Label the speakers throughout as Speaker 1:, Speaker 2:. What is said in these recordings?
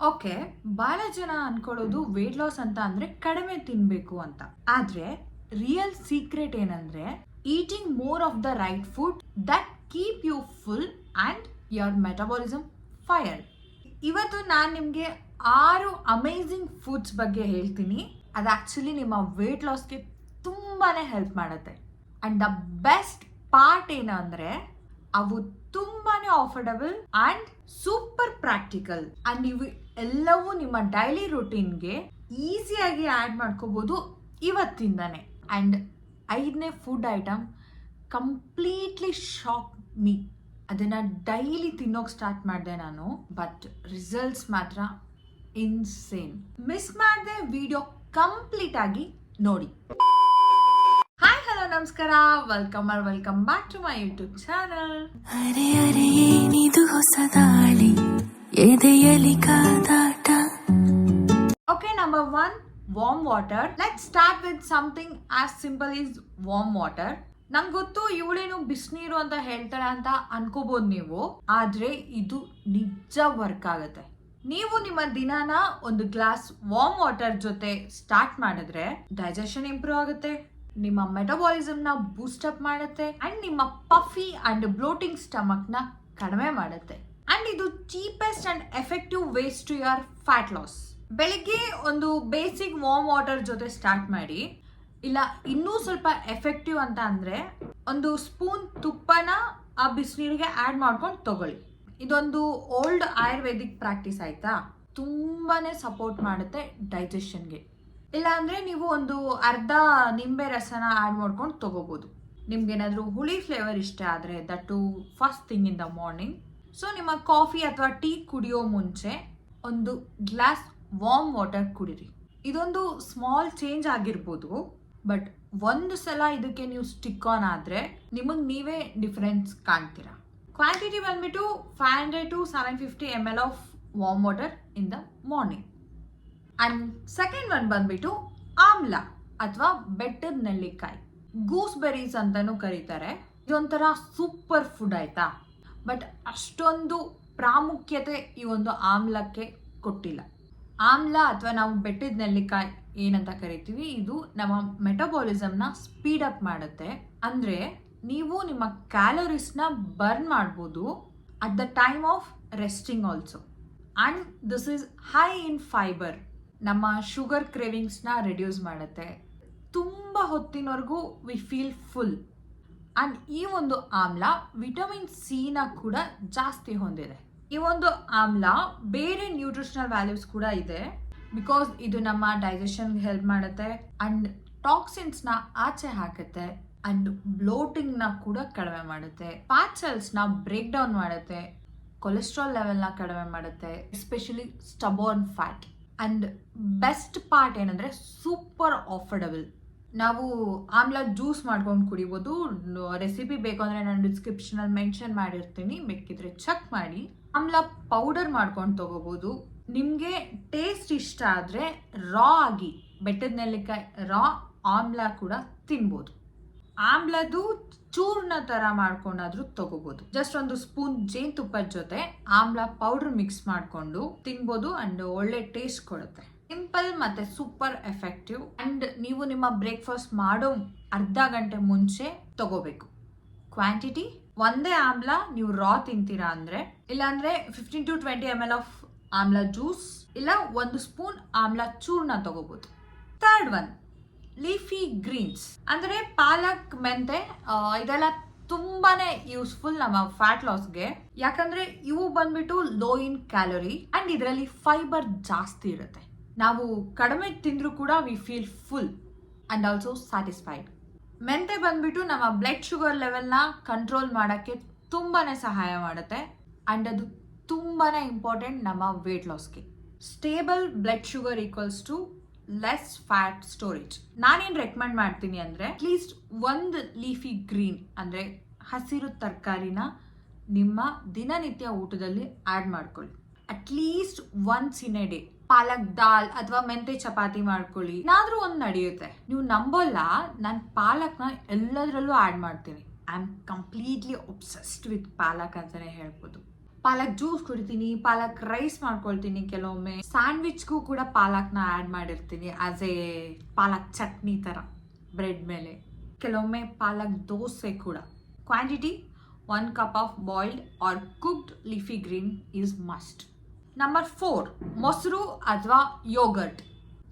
Speaker 1: Okay ಬಹಳ ಜನ ಅನ್ಕೊಳ್ಳೋದು weight loss ಅಂತ ಅಂದ್ರೆ ಕಡಿಮೆ ತಿನ್ಬೇಕು ಅಂತ. ಆದ್ರೆ ರಿಯಲ್ ಸೀಕ್ರೆಟ್ ಏನಂದ್ರೆ eating more of the right food that keep you full and your metabolism fire ಇವತ್ತು ನಾನು ನಿಮಗೆ ಆರು ಅಮೇಝಿಂಗ್ ಫುಡ್ಸ್ ಬಗ್ಗೆ ಹೇಳ್ತೀನಿ. ಅದು ಆಕ್ಚುಲಿ ನಿಮ್ಮ ವೇಟ್ ಲಾಸ್ಗೆ ತುಂಬಾನೇ ಹೆಲ್ಪ್ ಮಾಡುತ್ತೆ. ಅಂಡ್ ದ ಬೆಸ್ಟ್ ಪಾರ್ಟ್ ಏನಂದ್ರೆ ಅವು ತುಂಬಾನೇ affordable and super practical and ನೀವು ಎಲ್ಲವೂ ನಿಮ್ಮ ಡೈಲಿ ರುಟೀನ್ಗೆ ಈಸಿಯಾಗಿ ಆ್ಯಡ್ ಮಾಡ್ಕೋಬೋದು ಇವತ್ತಿಂದನೇ. ಆ್ಯಂಡ್ ಐದನೇ food item completely shock me ಅದನ್ನು ಡೈಲಿ ತಿನ್ನೋಕೆ ಸ್ಟಾರ್ಟ್ ಮಾಡಿದೆ ನಾನು ಬಟ್ ರಿಸಲ್ಟ್ಸ್ ಮಾತ್ರ ಇನ್ಸೇನ್ ಮಿಸ್ ಮಾಡಿದೆ ವಿಡಿಯೋ ಕಂಪ್ಲೀಟ್ ಆಗಿ ನೋಡಿ. ಹಾಯ್ ಹಲೋ ನಮಸ್ಕಾರ. Welcome or welcome back to my YouTube channel
Speaker 2: ಅರೆ ಅರೆ, ಏನಿದು ಹೊಸ ದಾಳಿ? ಎದೆಯಲಿ ಕಾದಾಟ.
Speaker 1: Okay number one, warm water let start with something as simple as warm water ನಂಗೆ ಗೊತ್ತು ಇವಳೇನು ಬಿಸಿನೀರು ಅಂತ ಹೇಳ್ತಾಳೆ ಅಂತ ಅನ್ಕೋಬಹುದು ನೀವು ಆದ್ರೆ ಇದು ನಿಜ ವರ್ಕ್ ಆಗುತ್ತೆ. ನೀವು ನಿಮ್ಮ ದಿನಾನ ಒಂದು ಗ್ಲಾಸ್ ವಾರ್ಮ್ ವಾಟರ್ ಜೊತೆ ಸ್ಟಾರ್ಟ್ ಮಾಡಿದ್ರೆ ಡೈಜೆಷನ್ ಇಂಪ್ರೂವ್ ಆಗುತ್ತೆ ನಿಮ್ಮ ಮೆಟಬಾಲಿಸಮ್ನ ಬೂಸ್ಟ್ ಅಪ್ ಮಾಡುತ್ತೆ ಅಂಡ್ ನಿಮ್ಮ ಪಫಿ ಅಂಡ್ ಬ್ಲೋಟಿಂಗ್ ಸ್ಟಮಕ್ ಕಡಿಮೆ ಮಾಡುತ್ತೆ. ಅಂಡ್ ಇದು cheapest and effective ways to your fat loss ಬೆಳಿಗ್ಗೆ ಒಂದು ಬೇಸಿಕ್ ವಾರ್ಮ್ ವಾಟರ್ ಜೊತೆ ಸ್ಟಾರ್ಟ್ ಮಾಡಿ, ಇಲ್ಲ ಇನ್ನೂ ಸ್ವಲ್ಪ ಎಫೆಕ್ಟಿವ್ ಅಂತ ಅಂದರೆ ಒಂದು ಸ್ಪೂನ್ ತುಪ್ಪನ ಆ ಬಿಸಿನೀರಿಗೆ ಆ್ಯಡ್ ಮಾಡ್ಕೊಂಡು ತಗೊಳ್ಳಿ. ಇದೊಂದು ಓಲ್ಡ್ ಆಯುರ್ವೇದಿಕ್ ಪ್ರಾಕ್ಟೀಸ್ ಆಯಿತಾ? ತುಂಬಾ ಸಪೋರ್ಟ್ ಮಾಡುತ್ತೆ ಡೈಜೆಷನ್ಗೆ ಇಲ್ಲ ಅಂದ್ರೆ ನೀವು ಒಂದು ಅರ್ಧ ನಿಂಬೆ ರಸನ ಆ್ಯಡ್ ಮಾಡ್ಕೊಂಡು ತಗೋಬಹುದು ನಿಮ್ಗೇನಾದರೂ ಹುಳಿ ಫ್ಲೇವರ್ ಇಷ್ಟ ಆದ್ರೆ that first thing in the morning so ನಿಮ್ಮ ಕಾಫಿ ಅಥವಾ ಟೀ ಕುಡಿಯೋ ಮುಂಚೆ ಒಂದು ಗ್ಲಾಸ್ ವಾರ್ಮ್ ವಾಟರ್ ಕುಡಿರಿ. ಇದೊಂದು ಸ್ಮಾಲ್ ಚೇಂಜ್ ಆಗಿರ್ಬೋದು ಬಟ್ ಒಂದು ಸಲ ಇದಕ್ಕೆ ನೀವು ಸ್ಟಿಕ್ ಆನ್ ಆದ್ರೆ ನಿಮಗೆ ನೀವೇ ಡಿಫರೆನ್ಸ್ ಕಾಣ್ತೀರಾ. ಕ್ವಾಂಟಿಟಿ ಬಂದ್ಬಿಟ್ಟು five hundred to seven fifty m l of warm water in the morning and second one ಬಂದ್ಬಿಟ್ಟು ಆಮ್ಲ ಅಥವಾ ಬೆಟ್ಟದ ನೆಲ್ಲಿಕಾಯಿ. ಗೂಸ್ ಬೆರೀಸ್ ಅಂತಾನೂ ಕರೀತಾರೆ. ಇದೊಂಥರ ಸೂಪರ್ ಫುಡ್ ಆಯ್ತಾ? ಬಟ್ ಅಷ್ಟೊಂದು ಪ್ರಾಮುಖ್ಯತೆ ಈ ಒಂದು ಆಮ್ಲಕ್ಕೆ ಕೊಟ್ಟಿಲ್ಲ. ಆಮ್ಲ ಅಥವಾ ನಾವು ಬೆಟ್ಟದ ನೆಲ್ಲಿಕಾಯಿ ಏನಂತ ಕರಿತೀವಿ, ಇದು ನಮ್ಮ ಮೆಟಬಾಲಿಸಮ್ನ ಸ್ಪೀಡ್ ಅಪ್ ಮಾಡುತ್ತೆ. ಅಂದರೆ ನೀವು ನಿಮ್ಮ ಕ್ಯಾಲೋರೀಸ್ನ ಬರ್ನ್ ಮಾಡ್ಬೋದು at the time of resting also and this is high in fiber ನಮ್ಮ ಶುಗರ್ ಕ್ರೇವಿಂಗ್ಸ್ನ ರೆಡ್ಯೂಸ್ ಮಾಡುತ್ತೆ. ತುಂಬ ಹೊತ್ತಿನವರೆಗೂ ವಿ ಫೀಲ್ ಫುಲ್ ಅಂಡ್ ಈ ಒಂದು ಆಮ್ಲ ವಿಟಮಿನ್ ಸಿನ ಕೂಡ ಜಾಸ್ತಿ ಹೊಂದಿದೆ. ಈ ಒಂದು ಆಮ್ಲ ಬೇರೆ ನ್ಯೂಟ್ರಿಷನಲ್ ವ್ಯಾಲ್ಯೂಸ್ ಕೂಡ ಇದೆ ಬಿಕಾಸ್ ಇದು ನಮ್ಮ ಡೈಜೆಷನ್ಗೆ ಹೆಲ್ಪ್ ಮಾಡುತ್ತೆ ಅಂಡ್ ಟಾಕ್ಸಿನ್ಸ್ನ ಆಚೆ ಹಾಕುತ್ತೆ ಅಂಡ್ ಬ್ಲೋಟಿಂಗ್ನ ಕೂಡ ಕಡಿಮೆ ಮಾಡುತ್ತೆ. ಫ್ಯಾಟ್ ಬ್ರೇಕ್ ಡೌನ್ ಮಾಡುತ್ತೆ. ಕೊಲೆಸ್ಟ್ರಾಲ್ ಲೆವೆಲ್ನ ಕಡಿಮೆ ಮಾಡುತ್ತೆ especially stubborn fat and best part ಏನಂದ್ರೆ ಸೂಪರ್ ಆಫರ್ಡಬಲ್ ನಾವು ಆಮ್ಲ ಜ್ಯೂಸ್ ಮಾಡ್ಕೊಂಡು ಕುಡಿಬೋದು. ರೆಸಿಪಿ ಬೇಕು ಅಂದರೆ ನಾನು ಡಿಸ್ಕ್ರಿಪ್ಷನಲ್ಲಿ ಮೆನ್ಷನ್ ಮಾಡಿರ್ತೀನಿ. ಬೇಕಿದ್ರೆ ಚೆಕ್ ಮಾಡಿ. ಆಮ್ಲ ಪೌಡರ್ ಮಾಡ್ಕೊಂಡು ತಗೋಬೋದು. ನಿಮಗೆ ಟೇಸ್ಟ್ ಇಷ್ಟ ಆದರೆ ರಾ ಆಗಿ, ಬೆಟ್ಟದ ನೆಲ್ಲಿಕಾಯಿ ರಾ ಆಮ್ಲ ಕೂಡ ತಿನ್ಬೋದು. ಆಮ್ಲದು ಚೂರ್ಣ ತರ ಮಾಡ್ಕೊಂಡಾದ್ರೂ ತಗೋಬಹುದು ಜಸ್ಟ್ ಒಂದು ಸ್ಪೂನ್ ಜೇನುತುಪ್ಪದ ಜೊತೆ ಆಮ್ಲ ಪೌಡರ್ ಮಿಕ್ಸ್ ಮಾಡ್ಕೊಂಡು ತಿನ್ಬೋದು ಅಂಡ್ ಒಳ್ಳೆ ಟೇಸ್ಟ್ ಕೊಡುತ್ತೆ. ಸಿಂಪಲ್ ಮತ್ತೆ ಸೂಪರ್ ಎಫೆಕ್ಟಿವ್ ಅಂಡ್ ನೀವು ನಿಮ್ಮ ಬ್ರೇಕ್ಫಾಸ್ಟ್ ಮಾಡೋ ಅರ್ಧ ಗಂಟೆ ಮುಂಚೆ ತಗೋಬೇಕು. ಕ್ವಾಂಟಿಟಿ ಒಂದೇ ಆಮ್ಲ, ನೀವು ರಾ ತಿಂತೀರಾ ಅಂದ್ರೆ, ಇಲ್ಲಾಂದರೆ fifteen to twenty m l of amla juice ಇಲ್ಲ, ಒಂದು ಸ್ಪೂನ್ ಆಮ್ಲ ಚೂರ್ಣ ತಗೋಬಹುದು ಥರ್ಡ್ ಒನ್ ಲೀಫಿ ಗ್ರೀನ್ಸ್ ಅಂದ್ರೆ ಪಾಲಕ್, ಮೆಂತೆ ಇದೆಲ್ಲ ತುಂಬಾನೇ ಯೂಸ್ಫುಲ್ ನಮ್ಮ ಫ್ಯಾಟ್ ಲಾಸ್ಗೆ ಯಾಕಂದ್ರೆ ಇವು ಬಂದ್ಬಿಟ್ಟು ಲೋ ಇನ್ ಕ್ಯಾಲೋರಿ ಅಂಡ್ ಇದರಲ್ಲಿ ಫೈಬರ್ ಜಾಸ್ತಿ ಇರುತ್ತೆ. ನಾವು ಕಡಿಮೆ ತಿಂದರೂ ಕೂಡ we feel full and also satisfied ಮೆಂತೆ ಬಂದ್ಬಿಟ್ಟು ನಮ್ಮ ಬ್ಲಡ್ ಶುಗರ್ ಲೆವೆಲ್ನ ಕಂಟ್ರೋಲ್ ಮಾಡೋಕ್ಕೆ ತುಂಬಾ ಸಹಾಯ ಮಾಡುತ್ತೆ ಆ್ಯಂಡ್ ಅದು ತುಂಬಾ ಇಂಪಾರ್ಟೆಂಟ್ ನಮ್ಮ weight ಲಾಸ್ಗೆ stable blood sugar equals to less fat storage ನಾನೇನು ರೆಕಮೆಂಡ್ ಮಾಡ್ತೀನಿ ಅಂದರೆ ಅಟ್ಲೀಸ್ಟ್ ಒಂದು ಲೀಫಿ ಗ್ರೀನ್ ಅಂದರೆ ಹಸಿರು ತರಕಾರಿನ ನಿಮ್ಮ ದಿನನಿತ್ಯ ಊಟದಲ್ಲಿ ಆ್ಯಡ್ ಮಾಡ್ಕೊಳ್ಳಿ. At least once in a day ಪಾಲಕ್ ದಾಲ್ ಅಥವಾ ಮೆಂತೆ ಚಪಾತಿ ಮಾಡ್ಕೊಳ್ಳಿ. ಏನಾದ್ರೂ ಒಂದು ನಡೆಯುತ್ತೆ. ನೀವು ನಂಬೋಲ್ಲ, ನಾನು ಪಾಲಕ್ನ ಎಲ್ಲದರಲ್ಲೂ ಆ್ಯಡ್ ಮಾಡ್ತೀನಿ. I am completely obsessed with palak ಅಂತಾನೆ ಹೇಳ್ಬೋದು. ಪಾಲಕ್ ಜ್ಯೂಸ್ ಕುಡಿತೀನಿ, ಪಾಲಕ್ ರೈಸ್ ಮಾಡ್ಕೊಳ್ತೀನಿ ಕೆಲವೊಮ್ಮೆ. ಸ್ಯಾಂಡ್ವಿಚ್ಗೂ ಕೂಡ ಪಾಲಕ್ನ ಆ್ಯಡ್ ಮಾಡಿರ್ತೀನಿ ಆಸ್ ಎ ಪಾಲಕ್ ಚಟ್ನಿ ಥರ ಬ್ರೆಡ್ ಮೇಲೆ. ಕೆಲವೊಮ್ಮೆ ಪಾಲಕ್ ದೋಸೆ ಕೂಡ. Quantity one cup of boiled or cooked leafy green is must number four ಮೊಸರು ಅಥವಾ ಯೋಗರ್ಟ್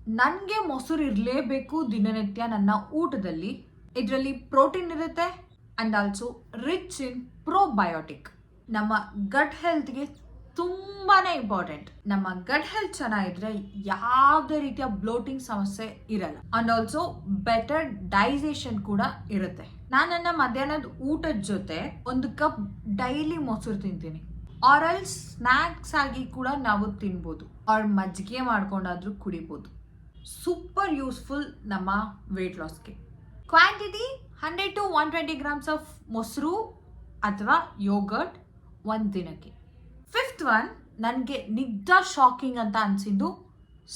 Speaker 1: ನನಗೆ ಮೊಸರು ಇರಲೇಬೇಕು ದಿನನಿತ್ಯ ನನ್ನ ಊಟದಲ್ಲಿ. ಇದರಲ್ಲಿ ಪ್ರೋಟೀನ್ ಇರುತ್ತೆ and also rich in probiotic ನಮ್ಮ ಗಟ್ ಹೆಲ್ತ್ಗೆ ತುಂಬಾ ಇಂಪಾರ್ಟೆಂಟ್ ನಮ್ಮ ಗಟ್ ಹೆಲ್ತ್ ಚೆನ್ನಾಗಿದ್ರೆ ಯಾವುದೇ ರೀತಿಯ ಬ್ಲೋಟಿಂಗ್ ಸಮಸ್ಯೆ ಇರಲ್ಲ. ಅಂಡ್ ಆಲ್ಸೋ ಬೆಟರ್ ಡೈಜೆಷನ್ ಕೂಡ ಇರುತ್ತೆ. ನಾನು ನನ್ನ ಮಧ್ಯಾಹ್ನದ ಊಟದ ಜೊತೆ ಒಂದು ಕಪ್ ಡೈಲಿ ಮೊಸರು ತಿಂತೀನಿ. ಆರಲ್ ಸ್ನ್ಯಾಕ್ಸ್ ಆಗಿ ಕೂಡ ನಾವು ತಿನ್ಬೋದು. ಆರ್ ಮಜ್ಜಿಗೆ ಮಾಡ್ಕೊಂಡಾದ್ರೂ ಕುಡಿಬೋದು. ಸೂಪರ್ ಯೂಸ್ಫುಲ್ ನಮ್ಮ weight ಲಾಸ್ಗೆ quantity hundred to one twenty grams of ಮೊಸರು ಅಥವಾ ಯೋಗರ್ಟ್ ಒಂದು ದಿನಕ್ಕೆ. ಫಿಫ್ತ್ ಒನ್ ನನಗೆ ನಿಗ್ಧ ಶಾಕಿಂಗ್ ಅಂತ ಅನಿಸಿದ್ದು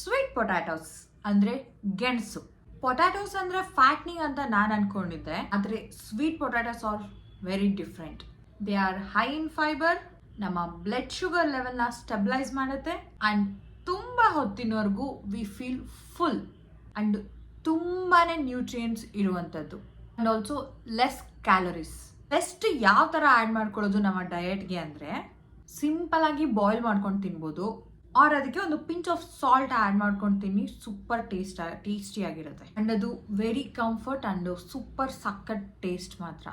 Speaker 1: ಸ್ವೀಟ್ ಪೊಟ್ಯಾಟೋಸ್ ಅಂದರೆ ಗೆಣಸು. ಪೊಟ್ಯಾಟೋಸ್ ಅಂದರೆ ಫ್ಯಾಟ್ನಿಂಗ್ ಅಂತ ನಾನು ಅಂದ್ಕೊಂಡಿದ್ದೆ ಆದರೆ sweet potatoes are very different they are high in fibre ನಮ್ಮ ಬ್ಲಡ್ ಶುಗರ್ ಲೆವೆಲ್ನ ಸ್ಟೆಬಿಲೈಸ್ ಮಾಡುತ್ತೆ. ಆ್ಯಂಡ್ ತುಂಬ ಹೊತ್ತಿನವರೆಗೂ ವಿ ಫೀಲ್ ಫುಲ್ ಆ್ಯಂಡ್ ತುಂಬಾ ನ್ಯೂಟ್ರಿಯೆಂಟ್ಸ್ ಇರುವಂಥದ್ದು and also less calories best ಯಾವ ಥರ ಆ್ಯಡ್ ಮಾಡ್ಕೊಳ್ಳೋದು ನಮ್ಮ ಡಯಟ್ಗೆ ಅಂದರೆ ಸಿಂಪಲ್ ಆಗಿ ಬಾಯ್ಲ್ ಮಾಡ್ಕೊಂಡು ತಿನ್ಬೋದು. ಆರ್ ಅದಕ್ಕೆ ಒಂದು ಪಿಂಚ್ ಆಫ್ ಸಾಲ್ಟ್ ಆ್ಯಡ್ ಮಾಡ್ಕೊಂಡು ತಿನ್ನಿ ಸೂಪರ್ ಟೇಸ್ಟ್ ಟೇಸ್ಟಿ ಆಗಿರುತ್ತೆ. ಆ್ಯಂಡ್ ಅದು ವೆರಿ ಕಂಫರ್ಟ್ ಆ್ಯಂಡ್ ಸೂಪರ್ ಸಕ್ಕತ್ ಟೇಸ್ಟ್ ಮಾತ್ರ.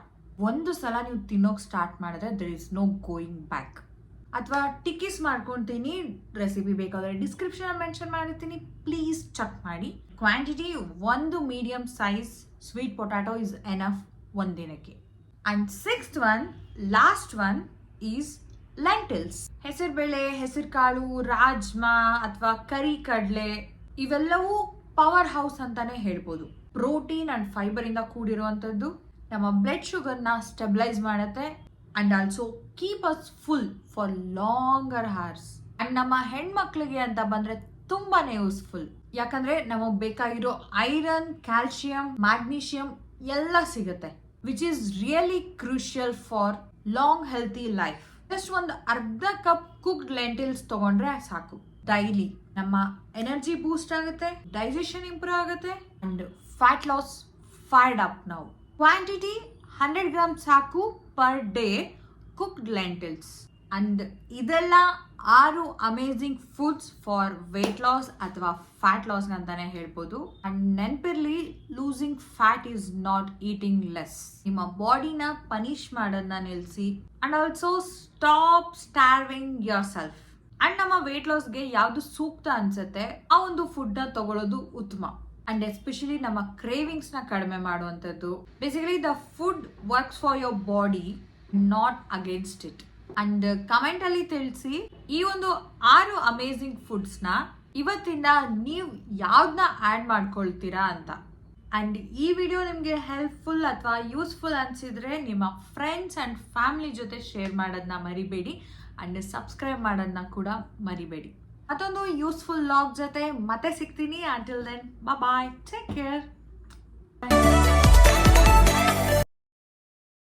Speaker 1: ಒಂದು ಸಲ ನೀವು ತಿನ್ನೋಕೆ ಸ್ಟಾರ್ಟ್ ಮಾಡಿದ್ರೆ there is no going back ಅಥವಾ ಟಿಕ್ಕಿಸ್ ಮಾಡ್ಕೊತೀನಿ ರೆಸಿಪಿ ಬೇಕಾದರೆ ಡಿಸ್ಕ್ರಿಪ್ಷನ್ ಮೆನ್ಷನ್ ಮಾಡಿರ್ತೀನಿ ಪ್ಲೀಸ್ ಚೆಕ್ ಮಾಡಿ. ಕ್ವಾಂಟಿಟಿ ಒಂದು medium size sweet potato is enough ಒಂದಿನಕ್ಕೆ and sixth one last one is lentils ಹೆಸರುಬೇಳೆ, ಹೆಸರುಕಾಳು, ರಾಜ್ಮಾ ಅಥವಾ ಕರಿ ಕಡಲೆ, ಇವೆಲ್ಲವೂ ಪವರ್ ಹೌಸ್ ಅಂತಾನೆ ಹೇಳ್ಬೋದು. ಪ್ರೋಟೀನ್ ಅಂಡ್ ಫೈಬರ್ ಇಂದ ಕೂಡಿರುವಂಥದ್ದು ನಮ್ಮ ಬ್ಲಡ್ ಶುಗರ್ನ ಸ್ಟೆಬಿಲೈಸ್ ಮಾಡುತ್ತೆ and also keep us full for longer hours and ನಮ್ಮ ಹೆಣ್ಮಕ್ಳಿಗೆ ಅಂತ ಬಂದ್ರೆ ತುಂಬಾನೇ ಯೂಸ್ಫುಲ್ ಯಾಕಂದ್ರೆ ನಮಗೆ ಬೇಕಾಗಿರೋ ಐರನ್ ಕ್ಯಾಲ್ಸಿಯಂ ಮ್ಯಾಗ್ನೀಷಿಯಂ ಎಲ್ಲ ಸಿಗುತ್ತೆ which is really crucial for long healthy life just ಒಂದು ಅರ್ಧ ಕಪ್ ಕುಕ್ಡ್ ಲೆಂಟಿಲ್ಸ್ ತಗೊಂಡ್ರೆ ಸಾಕು. ಡೈಲಿ ನಮ್ಮ ಎನರ್ಜಿ ಬೂಸ್ಟ್ ಆಗುತ್ತೆ ಡೈಜೆಷನ್ ಇಂಪ್ರೂವ್ ಆಗುತ್ತೆ and fat loss fired up ನಾವು. ಕ್ವಾಂಟಿಟಿ ಹಂಡ್ರೆಡ್ ಗ್ರಾಮ್ ಸಾಕು per day cooked lentils and ಇದೆಲ್ಲ ಆರು amazing foods for weight loss ಅಥವಾ ಫ್ಯಾಟ್ ಲಾಸ್ ಅಂತಾನೆ ಹೇಳ್ಬೋದು. And ನೆನಪಿರ್ಲಿ losing fat is not eating less ನಿಮ್ಮ ಬಾಡಿನ ಪನಿಷ್ ಮಾಡೋದನ್ನ ನಿಲ್ಲಿಸಿ and also stop starving yourself and ನಮ್ಮ ವೆಯ್ಟ್ ಲಾಸ್ಗೆ ಯಾವುದು ಸೂಕ್ತ ಅನ್ಸುತ್ತೆ, ಆ ಒಂದು ಫುಡ್ನ ತಗೊಳ್ಳೋದು ಉತ್ತಮ. ಅಂಡ್ ಎಸ್ಪೆಷಲಿ ನಮ್ಮ ಕ್ರೇವಿಂಗ್ಸ್ನ ಕಡಿಮೆ ಮಾಡುವಂಥದ್ದು. Basically the food works for your body not against it and comment ಅಲ್ಲಿ ತಿಳಿಸಿ, ಈ ಒಂದು ಆರು ಅಮೇಝಿಂಗ್ ಫುಡ್ಸ್ನ ಇವತ್ತಿಂದ ನೀವು ಯಾವ್ದನ್ನ ಆ್ಯಡ್ ಮಾಡ್ಕೊಳ್ತೀರಾ ಅಂತ. ಅಂಡ್ ಈ ವಿಡಿಯೋ ನಿಮಗೆ ಹೆಲ್ಪ್ಫುಲ್ ಅಥವಾ ಯೂಸ್ಫುಲ್ ಅನಿಸಿದ್ರೆ ನಿಮ್ಮ ಫ್ರೆಂಡ್ಸ್ ಆ್ಯಂಡ್ ಫ್ಯಾಮಿಲಿ ಜೊತೆ ಶೇರ್ ಮಾಡೋದನ್ನ ಮರಿಬೇಡಿ. ಅಂಡ್ ಸಬ್ಸ್ಕ್ರೈಬ್ ಮಾಡೋದನ್ನ ಕೂಡ ಮರಿಬೇಡಿ. ಮತ್ತೊಂದು ಯೂಸ್ಫುಲ್ ಲಾಗ್ ಜೊತೆ ಮತ್ತೆ ಸಿಗ್ತೀನಿ. Until then bye take care